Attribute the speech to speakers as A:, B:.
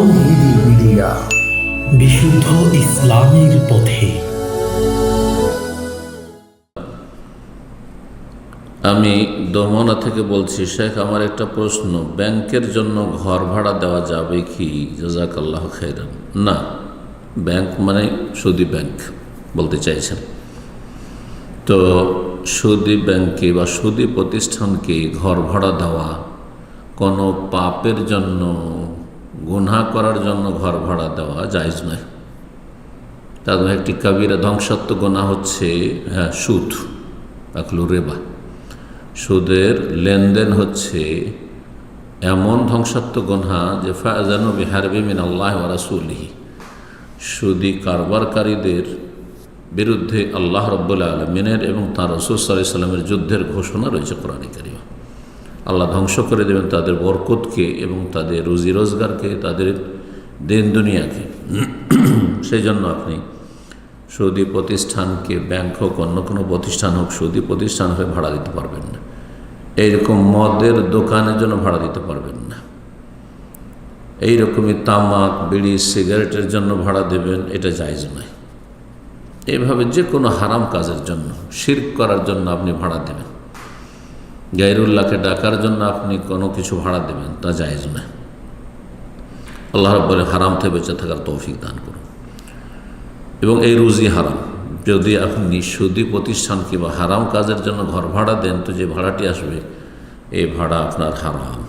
A: Media.
B: বিশুদ্ধ ইসলামের পথে।
C: আমি দমনা থেকে বলছি, শেখ, আমার একটা প্রশ্ন। ব্যাংকের জন্য ঘর ভাড়া দেওয়া যাবে কি? জাজাকাল্লাহ খাইরান না, ব্যাংক মানে সুদি ব্যাংক বলতে চাইছেন। তো সুদি ব্যাংকে বা সুদি প্রতিষ্ঠানকে ঘর ভাড়া দেওয়া কোনো পাপের জন্য গুনাহ করার জন্য ঘর ভাড়া দেওয়া জায়জ নয়। তাদের একটি কাবিরা ধ্বংসাত্মক গোনা হচ্ছে হ্যাঁ সুদ আকলু রেবা। সুদের লেনদেন হচ্ছে এমন ধ্বংসাত্মক গোনা যে ফাজানু বিহারবি মিন আল্লাহ রাসুলিহি। সুদি কারবারকারীদের বিরুদ্ধে আল্লাহ রব্বুল্লা আলমিনের এবং তাঁর রসুল সাল্লাহ সাল্লামের যুদ্ধের ঘোষণা রয়েছে কারিমা। আল্লাহ ধ্বংস করে দেবেন তাদের বরকতকে এবং তাদের রুজি রোজগারকে, তাদের দিন দুনিয়াকে। সেই জন্য আপনি সৌদি প্রতিষ্ঠানকে ব্যাংক হোক, অন্য কোনো প্রতিষ্ঠান হোক, সৌদি প্রতিষ্ঠান হয়ে ভাড়া দিতে পারবেন না। এইরকম মদের দোকানের জন্য ভাড়া দিতে পারবেন না। এইরকমই তামাক, বিড়ি, সিগারেটের জন্য ভাড়া দেবেন, এটা জায়জ নয়। এইভাবে যে কোনো হারাম কাজের জন্য, শির্ক করার জন্য আপনি ভাড়া দেবেন। গাইরুল্লাহকে ডাকার জন্য আপনি কোনো কিছু ভাড়া দেবেন, তা জায়জ না আল্লাহ রব্বরে হারাম থেকে বেঁচে থাকার তৌফিক দান করুন। এবং এই রুজি হারাম, যদি আপনি সুদী প্রতিষ্ঠান কিংবা হারাম কাজের জন্য ঘর ভাড়া দেন, তো যে ভাড়াটি আসবে, এই ভাড়া আপনার হারাম।